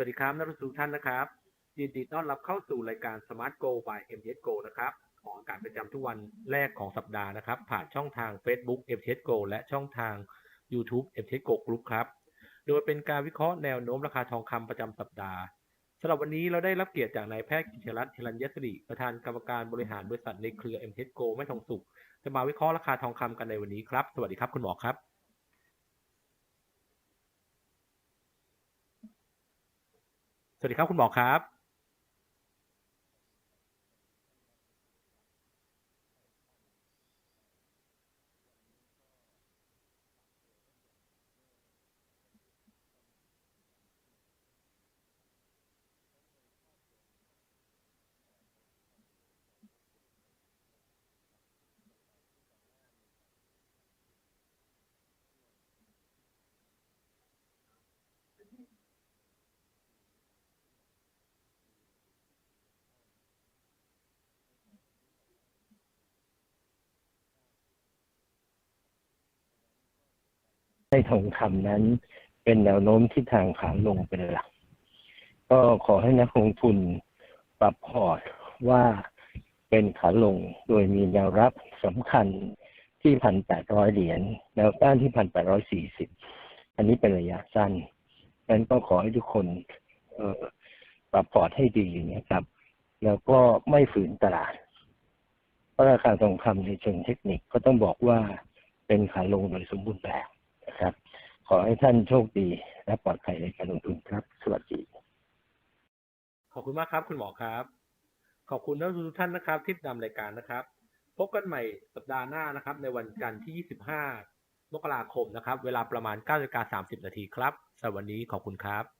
วัสดีครับนักลงทุนทุกท่านนะครับยินดีต้อนรับเข้าสู่รายการ Smart Go by MTS Go นะครับของอากาศประจำทุกวันแรกของสัปดาห์นะครับ ผ่านช่องทาง Facebook MTS Go และช่องทาง YouTube MTS Go Group ครับ โดยเป็นการวิเคราะห์แนวโน้มราคาทองคำประจำสัปดาห์สำหรับวันนี้เราได้รับเกียรติจากนายแพทย์กิจรัตน์เฮรัญยศริประธานกรรมการบริหารบริษัทในเครือ MTS Go แม่ทองสุข จะมาวิเคราะห์ราคาทองคำกันในวันนี้ครับ สวัสดีครับคุณหมอครับ สวัสดีครับคุณหมอครับ ให้ทองคำนั้นเป็นแนวโน้มที่ทางขาลงเป็นหลัก ก็ขอให้นักลงทุนปรับพอร์ตว่าเป็นขาลงโดยมีแนวรับสำคัญที่พันแปดร้อยเหรียญแนวต้านที่พันแปดร้อยสี่สิบอันนี้เป็นระยะสั้นนั้นก็ขอให้ทุกคนปรับพอร์ตให้ดีนะครับ แล้วก็ไม่ฝืนตลาด เพราะราคาทองคำในเชิงเทคนิคก็ต้องบอกว่าเป็นขาลงโดยสมบูรณ์แบบ ขอให้ท่านโชคดี และปลอดภัยในการลงทุนครับ สวัสดี ขอบคุณมากครับ คุณหมอครับ ขอบคุณท่านทุกท่านนะครับ ที่ติดตามรายการนะครับ พบกันใหม่สัปดาห์หน้านะครับ ในวันจันทร์ที่ 25 มกราคมนะครับ เวลาประมาณ9นาฬิกา30 นาทีครับสำหรับวันนี้ขอบคุณครับ